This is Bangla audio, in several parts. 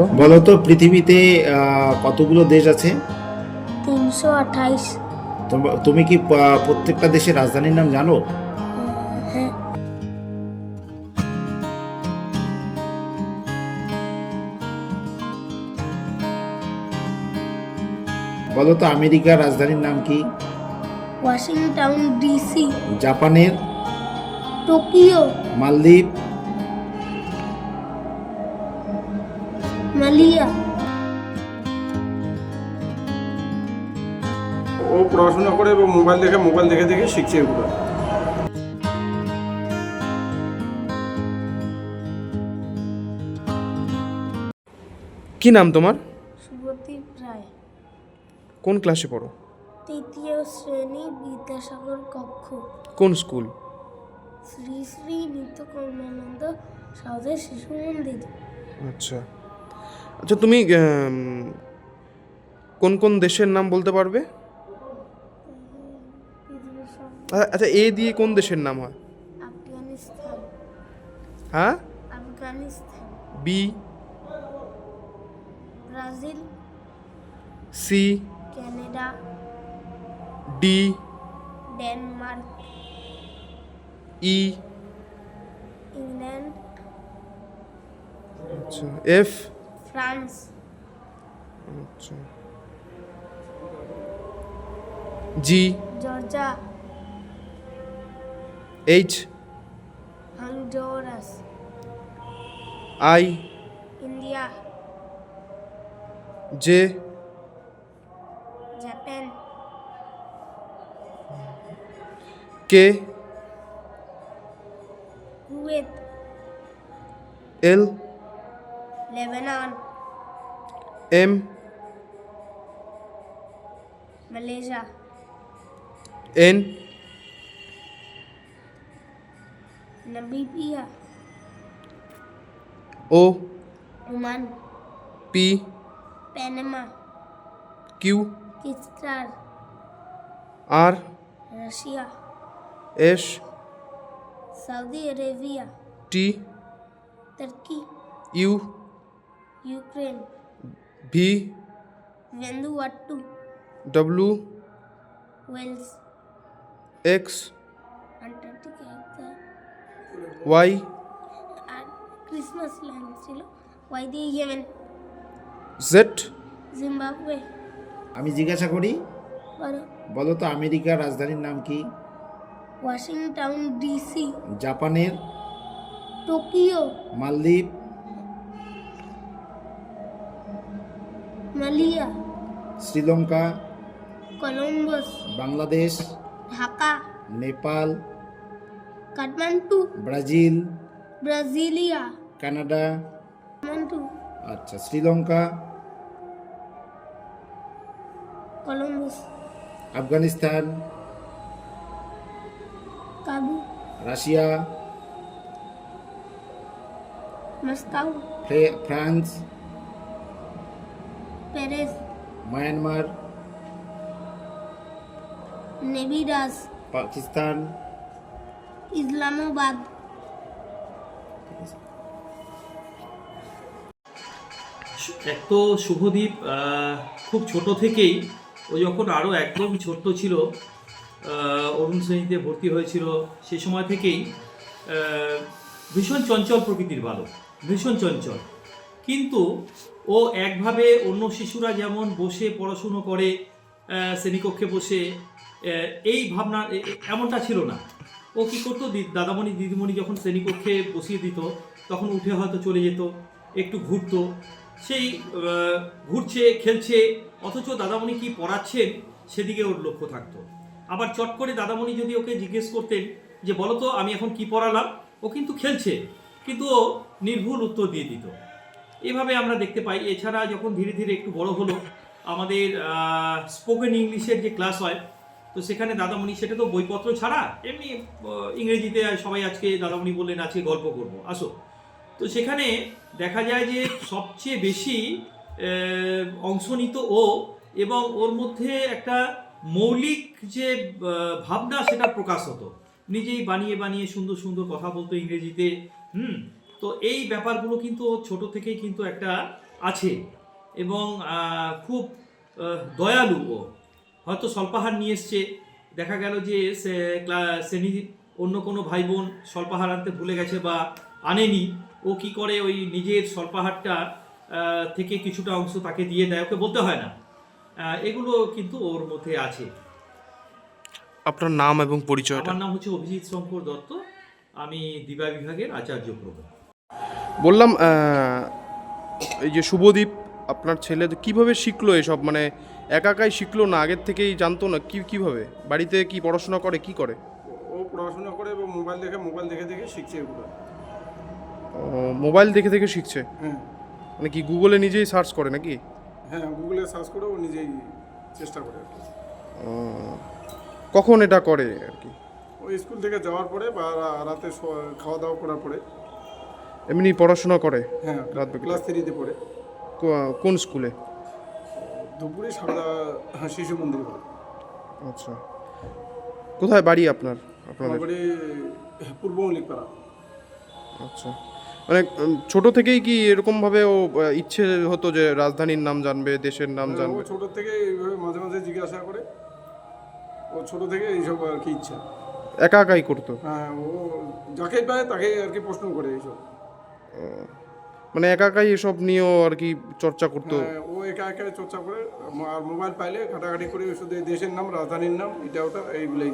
তো বলো তো পৃথিবীতে আহ, কতগুলো দেশ আছে? তিনশো আঠাইশ। তুমি কি প্রত্যেকটা দেশের রাজধানীর নাম জানো? হ্যাঁ। বলো তো আমেরিকার রাজধানীর নাম কি? Washington DC. জাপানের? টোকিও। মালদ্বীপ? মালিয়া। ও পড়াশোনা করে এবং মোবাইল দেখে মোবাইল দেখে দেখে শিখছে এগুলো। কি নাম তোমার? শুভদীপ রায়। কোন ক্লাসে পড়ো? তৃতীয় শ্রেণি বিদ্যাসাগর কক্ষ। কোন স্কুল? শ্রী শ্রী নিত্যকর্মানন্দ সাউদের শিশু মন্দির। আচ্ছা। আচ্ছা তুমি কোন কোন দেশের নাম বলতে পারবে? পৃথিবীর সব আ- আচ্ছা এ দিয়ে কোন দেশের নাম হয়? আফগানিস্তান। হ্যাঁ? B. Brazil. C. Canada. D. Denmark. E. England. আচ্ছা এফ। ফ্রান্স আচ্ছা। G. Georgia H Honduras I India. J Japan. K Kuwait. L Lebanon M Malaysia N Namibia O Oman P Panama Q কিস্টার R Russia S Saudi Arabia T Turkey U Ukraine. V. ভেন্দুয়াট্টু W Wales X Antarctica একটা ওয়াই আর ক্রিসমাস ল্যান্ড ছিল ওয়াই দিয়ে ইয়েমেন জেড জিম্বাবুয়ে আমি জিজ্ঞাসা করি বলো। বলো তো আমেরিকার রাজধানীর নাম কি? ওয়াশিংটন ডিসি জাপানের টোকিও মালদ্বীপ। Malia Sri Lanka Columbus Bangladesh Dhaka Nepal Kathmandu Brazil Brasilia Canada Kathmandu আচ্ছা শ্রীলঙ্কা কলম্বাস আফগানিস্তান কাবু রাশিয়া মস্কাও ফ্রে- France Paris Myanmar নেবিরাস Pakistan Islamabad এক তো শুভদীপ খুব ছোট থেকেই ও যখন আরও একদম ছোট্ট ছিল আহ, অরুণ শ্রেণীতে ভর্তি হয়েছিল সে সময় থেকেই আহ, ভীষণ চঞ্চল প্রকৃতির বালক ভীষণ চঞ্চল। কিন্তু ও একভাবে অন্য শিশুরা যেমন বসে পড়াশুনো করে শ্রেণীকক্ষে বসে এই ভাবনা এমনটা ছিল না। ও কী করতো? দাদামণি, দিদিমণি যখন শ্রেণীকক্ষে বসিয়ে দিত, তখন উঠে হয়তো চলে যেত, একটু ঘুরতো। সেই ঘুরছে, খেলছে, অথচ দাদামণি কি পড়াচ্ছেন? সেদিকে ওর লক্ষ্য থাকতো। আবার চট করে দাদামণি যদি ওকে জিজ্ঞেস করতেন যে, বলো তো, আমি এখন কি পড়ালাম? ও কিন্তু খেলছে। কিন্তু ও নির্ভুল উত্তর দিয়ে দিত। এভাবে আমরা দেখতে পাই। এছাড়া যখন ধীরে ধীরে একটু বড় হলো, আমাদের স্পোকেন ইংলিশের যে ক্লাস হয়, তো সেখানে দাদামণি, সেটা তো বইপত্র ছাড়া এমনি ইংরেজিতে সবাই আজকে দাদামণি বললেন, আজকে গল্প করব। আসো। তো সেখানে দেখা যায় যে সবচেয়ে বেশি অংশ নিত ও এবং ওর মধ্যে একটা মৌলিক যে ভাবনা সেটা প্রকাশ হতো। নিজেই বানিয়ে বানিয়ে সুন্দর সুন্দর কথা বলতো ইংরেজিতে। হুম? তো এই ব্যাপারগুলো কিন্তু ছোট থেকেই কিন্তু একটা আছে এবং খুব দয়ালু ও। হয়তো স্বল্পাহার নিয়ে এসছে। দেখা গেল যে সে ক্লা- শ্রেণি অন্য কোনো ভাই বোন স্বল্পাহার আনতে ভুলে গেছে বা আনেনি। ও কি করে ওই নিজের স্বল্পাহারটা থেকে কিছুটা অংশ তাকে দিয়ে দেয় ওকে বলতে হয় না। এগুলো কিন্তু ওর মধ্যে আছে। আপনার নাম এবং পরিচয় আমার নাম হচ্ছে অভিজিৎ শঙ্কর দত্ত। আমি দিবা বিভাগের আচার্য প্রভু বললাম এই যে শুভদীপ আপনার ছেলে তো কীভাবে শিখলো এসব? মানে একা একাই শিখলো না? আগের থেকেই জানতো না? কি কীভাবে? বাড়িতে কি পড়াশোনা করে কি করে? ও পড়াশোনা করে এবং মোবাইল দেখে মোবাইল দেখে দেখে শিখছে এগুলো। মোবাইল দেখে দেখে শিখছে? হ্যাঁ। মানে কি গুগলে নিজেই সার্চ করে নাকি? হ্যাঁ গুগলে সার্চ করে ও নিজেই চেষ্টা করে আর কি। কখন এটা করে আর কি? ও স্কুল থেকে যাওয়ার পরে বা রাতে খাওয়া দাওয়া করার পরে। এমনি পড়াশোনা করে হ্যাঁ রাত ক্লাস থ্রিতে পড়ে। কোন স্কুলে? দুপুরে সারদা হ্যাঁ, শিশু মন্দির আচ্ছা। কোথায় বাড়ি আপনার আপনাদের? বাড়ি পূর্ব মল্লিকপাড়া। আচ্ছা। মানে ছোট থেকেই কি এরকম ভাবে ও ইচ্ছে হতো যে রাজধানীর নাম জানবে দেশের নাম হ্যাঁ, জানবে? ছোট থেকে এইভাবে মাঝে মাঝে জিজ্ঞাসা করে। ও ছোট থেকে এইসব আর কি ইচ্ছা। একা একাই করতো? হ্যাঁ ও যাকেই পায় তাকে আর কি প্রশ্ন করে এইসব। মানে একা একাই এসব নিয়েও আর কি চর্চা করতো। হ্যাঁ, ও একা একা চর্চা করে আর মোবাইল পাইলে ঘাটাঘাটি করে শুধু দেশের নাম রাজধানীর নাম এটা ওটা এইগুলোই।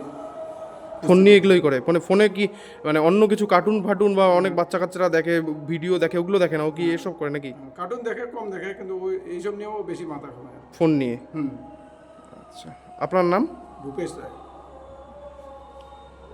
ফোন নিয়ে এগুলোই করে। মানে ফোনে কি মানে অন্য কিছু কার্টুন ফাটুন বা অনেক বাচ্চা কাচ্চারা দেখে ভিডিও দেখে ওগুলো দেখে না? ও কি এসব করে নাকি? কার্টুন দেখে কম দেখে কিন্তু ওই এইসব নিয়েও বেশি মাথা ঘামায়। ফোন নিয়ে? হুম। আচ্ছা। আপনার নাম? ভূপেশ রায়।